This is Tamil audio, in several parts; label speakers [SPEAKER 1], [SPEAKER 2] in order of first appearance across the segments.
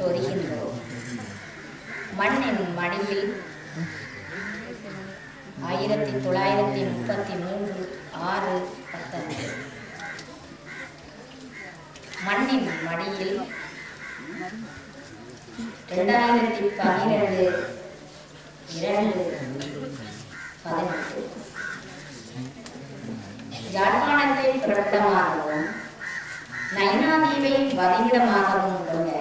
[SPEAKER 1] சொரிகின்றோம் மண்ணின் மடியில் ஆயிரத்தி தொள்ளாயிரத்தி முப்பத்தி மூன்று ஆறு பத்தொன்பது. மண்ணின் மடியில் ரெண்டாயிரத்தி பன்னிரண்டு இரண்டு பதினெட்டு யாழ்ப்பாணத்தை பிரபலமாகவும் நைனாதீவை வதிவிடமாகவும் கொண்ட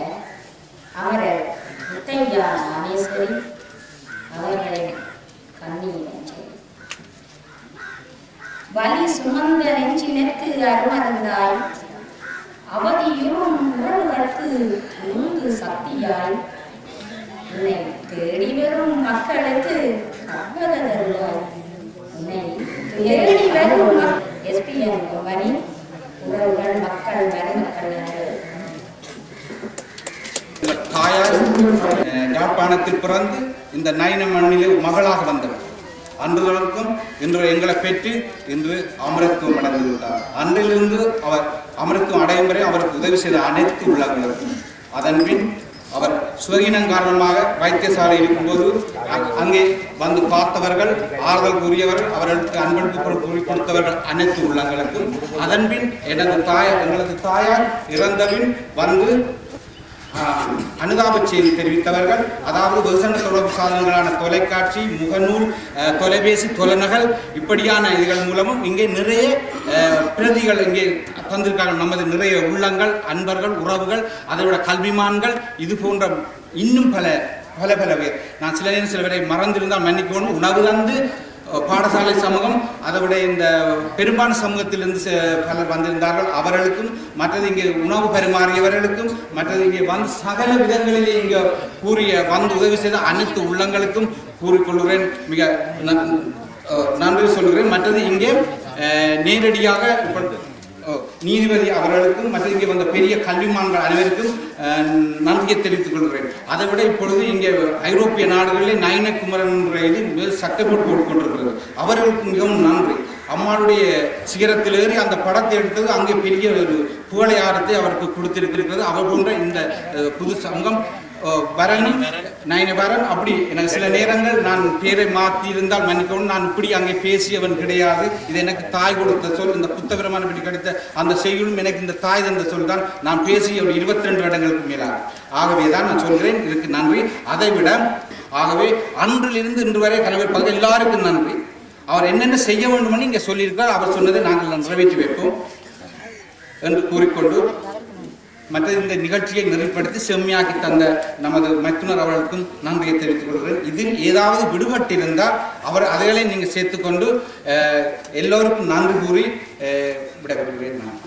[SPEAKER 1] அமரர் முத்தையா நாகேஸ்வரி அவர்களின் கண்ணீர் வலி சுமந்த நெஞ்சினத்து அருமருந்தாய் அவதியும் உறவுகளுக்கு உந்து சக்தியாய். உன்னை தேடி வரும் மக்களுக்கு கவ்வத தருவாய். உன்னை தேடி வரும் எஸ்பிஎன் கம்பெனி உறவுகள் மக்கள் மருமக்கள் என்று
[SPEAKER 2] உங்கள் தாயார் அஹ், யாழ்ப்பாணத்தில் பிறந்து இந்த நயன மண்ணிலே மகளாக வந்தவர். அன்றுகளுக்கும் இன்று எங்களை பெற்று இன்று அமரத்துவம் அடைந்துள்ளார். அன்றிலிருந்து அவர் அமரத்துவம் அடையும் வரை அவருக்கு உதவி செய்த அனைத்து உள்ளவர்களுக்கும் அதன் பின் அவர் சுவகீனம் காரணமாக வைத்தியசாலை இருக்கும்போது அங்கே வந்து பார்த்தவர்கள் ஆறுதல் கூறியவர்கள் அவர்களுக்கு அன்பளிப்பு கூறி கொடுத்தவர்கள் அனைத்து உள்ளங்களுக்கும். அதன்பின் எனது தாயார் எங்களது தாயார் இறந்தபின் வந்து அனுதாப செய்தி தெரிவித்தவர்கள் அதாவது வெகுசன தொடர்பு சாதனங்களான தொலைக்காட்சி முகநூல் தொலைபேசி தொலைநகல் இப்படியான இதுகள் மூலமும் இங்கே நிறைய பிரதிகள் இங்கே தந்திருக்காங்க. நமது நிறைய உள்ளங்கள் அன்பர்கள் உறவுகள் அதை விட கல்விமான்கள் இது போன்ற இன்னும் பல பல பல பேர். நான் சில நேரம் சில பேரை மறந்திருந்தால் மன்னிக்கணும். உணவு தந்து பாடசாலை சமூகம் அதை விட இந்த பெரும்பான் சமூகத்திலிருந்து பலர் வந்திருந்தார்கள். அவர்களுக்கும் மற்றது இங்கே உணவு பரிமாறியவர்களுக்கும் மற்றது இங்கே வந்து சகல விதங்களிலே இங்கே கூறிய வந்து உதவி செய்த அனைத்து உள்ளங்களுக்கும் கூறிக்கொள்கிறேன். மிக நன்றி சொல்கிறேன். மற்றது இங்கே நேரடியாக நீதிபதி அவர்களுக்கும் மற்ற இங்கே வந்த பெரிய கல்விமான்கள் அனைவருக்கும் அஹ், நன்றியை தெரிவித்துக் கொள்கிறேன். அதை விட இப்பொழுது இங்கே ஐரோப்பிய நாடுகளில் நயனகுமரன் என்ற இது மிக சட்டப்பட்டு கொண்டிருக்கிறது அவர்களுக்கு மிகவும் நன்றி. அம்மாளுடைய சிகரத்தில் ஏறி அந்த படத்தை எடுத்தது அங்கே பெரிய ஒரு புகழையாரத்தை அவருக்கு கொடுத்திருக்கிறது. அவர் போன்ற இந்த புது சங்கம் வரணி பரணி நயனபரன் அப்படி எனக்கு சில நேரங்கள் நான் பேரை மாற்றி இருந்தால் மன்னிக்கவும். நான் இப்படி அங்கே பேசியவன் கிடையாது. இது எனக்கு தாய் கொடுத்த சொல். இந்த புத்தபிரமான இப்படி கிடைத்த அந்த செய்யுளும் எனக்கு இந்த தாய் தந்த சொல் தான் நான் பேசிய ஒரு இருபத்தி ரெண்டு இடங்களுக்கு மேலாக. ஆகவே தான் நான் சொல்கிறேன். இதுக்கு நன்றி. அதை விட ஆகவே அன்றிலிருந்து இன்று வரை கணவர் பகுதி எல்லாருக்கும் நன்றி. அவர் என்னென்ன செய்ய வேண்டும் இங்கே சொல்லியிருக்கார். அவர் சொன்னதை நாங்கள் நிறைவேற்றி வைப்போம். என்று கூறிக்கொண்டு மற்ற இந்த நிகழ்ச்சியை நெறிப்படுத்தி செம்மையாக்கி தந்த நமது மைத்துனர் அவர்களுக்கும் நன்றியை தெரிவித்துக் கொள்கிறேன். இதில் ஏதாவது விடுபட்டிருந்தால் அவர் அதைகளை நீங்கள் சேர்த்துக்கொண்டு அஹ், எல்லோருக்கும் நன்றி கூறி அஹ், விடைபெறுகிறேன். நான்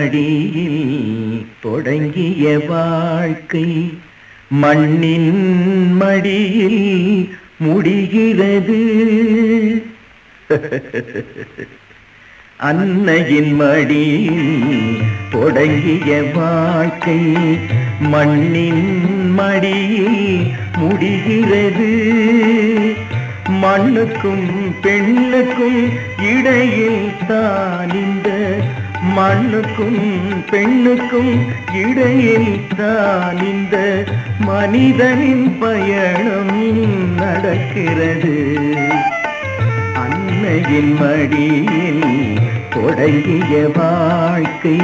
[SPEAKER 3] மடியில் தொடங்கிய வாழ்க்கை மண்ணின் மடியில் முடிகிறது. அன்னையின் மடியில் தொடங்கிய வாழ்க்கை மண்ணின் மடியில் முடிகிறது. மண்ணுக்கும் பெண்ணுக்கும் இடையில் தான் இந்த மண்ணுக்கும் பெண்ணுக்கும் இடையில் தான் இந்த மனிதனின் பயணம் நடக்கிறது. அன்னையின் மடியில் தொடங்கிய வாழ்க்கை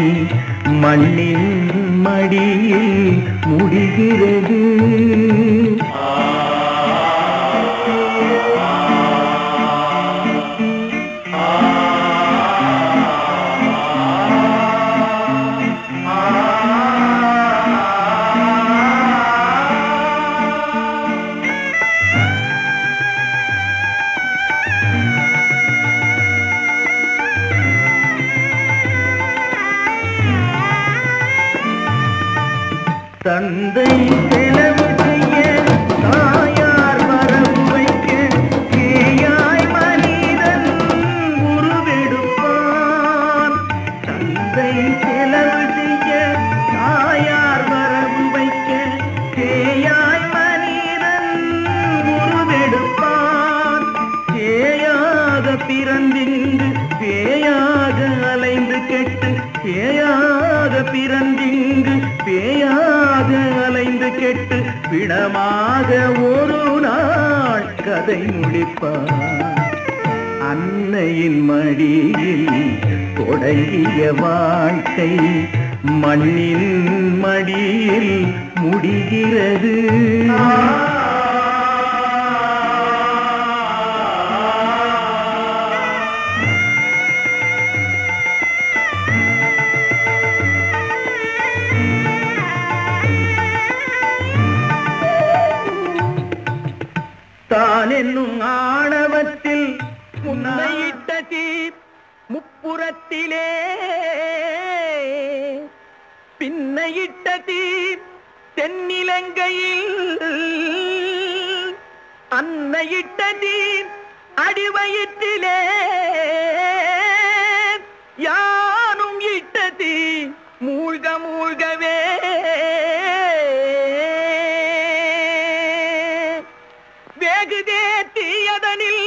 [SPEAKER 3] மண்ணின் மடியில் முடிகிறது. உருவெடுப்பான். பேயாக பிறந்திங்கு பேயாக அலைந்து கெட்டு பேயாக பிறந்திங்கு பேயாக கெட்டு பிணமாக ஒரு நாள் கதை முடிப்பான் அன்னையின் மடியில் தொடங்கிய வாழ்க்கை மண்ணின் மடியில் முடிகிறது. நான் என்னும் ஆணவத்தில் முன்னையிட்ட தீ முப்புறத்திலே. பின்னையிட்ட தீ தென்னிலங்கையில். அன்னையிட்ட தீ அடிவயிற்றிலே. யானும் இட்ட தீ தீயதனில்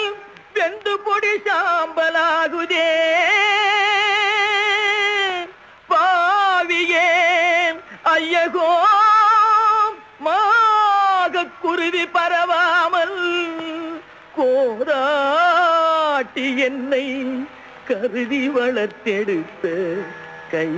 [SPEAKER 3] வெந்து பொடி சாம்பலாகுதே. பாவியே ஐயகோ மாக குருவி பரவாமல் கோராட்டி என்னை கருதி வளர்த்தெடுத்த கை.